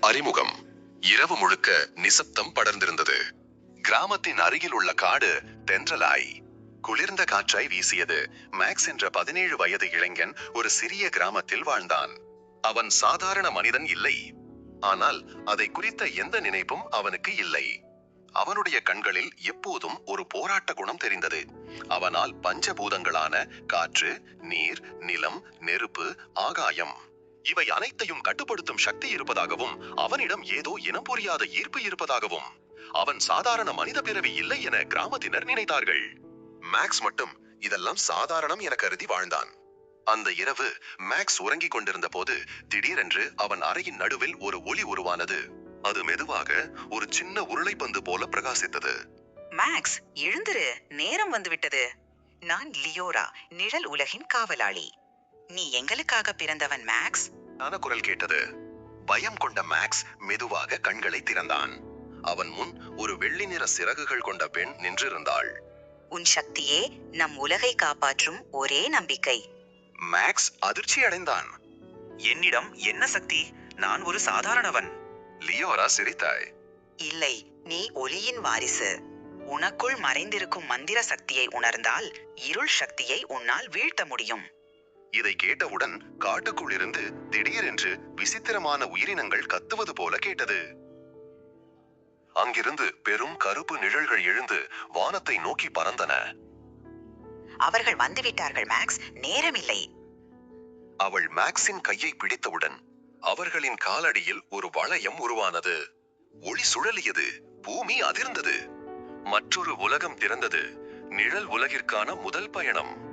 அறிமுகம். இரவு முழுக்க நிசப்தம் படர்ந்திருந்தது. கிராமத்தின் அருகில் உள்ள காடு தென்றலாய். குளிர்ந்த காற்றாய் வீசியது. மேக்ஸ் என்ற பதினேழு வயது இளைஞன் ஒரு சிறிய கிராமத்தில் வாழ்ந்தான். அவன் சாதாரண மனிதன் இல்லை. ஆனால் அதை குறித்த எந்த நினைப்பும் அவனுக்கு இல்லை. அவனுடைய கண்களில் எப்போதும் ஒரு போராட்ட குணம் தெரிந்தது. அவனால் பஞ்சபூதங்களான காற்று நீர் நிலம் நெருப்பு ஆகாயம். இவை அனைத்தையும் கட்டுப்படுத்தும் சக்தி இருப்பதாகவும் அவனிடம் ஏதோ இனம் புரியாத ஈர்ப்பு இருப்பதாகவும். அவன் சாதாரண மனித பிறவி இல்லை என கிராமத்தினர் நினைத்தார்கள். மேக்ஸ் மட்டும் இதெல்லாம் சாதாரணம் என கருதி வாழ்ந்தான். அந்த இரவு மேக்ஸ் உறங்கிக் கொண்டிருந்த போது திடீரென்று அவன் அறையின் நடுவில் ஒரு ஒளி உருவானது. அது மெதுவாக ஒரு சின்ன உருளைப்பந்து போல பிரகாசித்தது. மேக்ஸ் எழுந்திரு. நேரம் வந்துவிட்டது. நான் லியோரா நிழல் உலகின் காவலாளி. நீ எங்களுக்காக பிறந்தவன் மேக்ஸ் ஆன குரல் கேட்டது. பயம் கொண்ட மேக்ஸ் மெதுவாக கண்களை திறந்தான். அவன் முன் ஒரு வெள்ளி நிற சிறகுகள் கொண்ட பெண் நின்றிருந்தாள். உன் சக்தியே நம் உலகை காப்பாற்றும் ஒரே நம்பிக்கை. மேக்ஸ் அதிர்ச்சி அடைந்தான். என்னிடம் என்ன சக்தி? நான் ஒரு சாதாரணவன். லியோரா சிரித்தாய். இல்லை நீ ஒளியின் வாரிசு. உனக்குள் மறைந்திருக்கும் மந்திர சக்தியை உணர்ந்தால் இருள் சக்தியை உன்னால் வீழ்த்த முடியும். இதை கேட்டவுடன் காட்டுக்குள் இருந்து திடீரென்று விசித்திரமான உயிரினங்கள் கத்துவது போல கேட்டது. அங்கிருந்து பெரும் கருப்பு நிழல்கள் எழுந்து வானத்தை நோக்கி பறந்தன. அவர்கள் வந்துவிட்டார்கள் மேக்ஸ். நேரமில்லை. அவள் மேக்ஸின் கையை பிடித்தவுடன் அவர்களின் காலடியில் ஒரு வளையம் உருவானது. ஒளி சுழலியது பூமி அதிர்ந்தது. மற்றொரு உலகம் திறந்தது நிழல் உலகிற்கான முதல் பயணம்.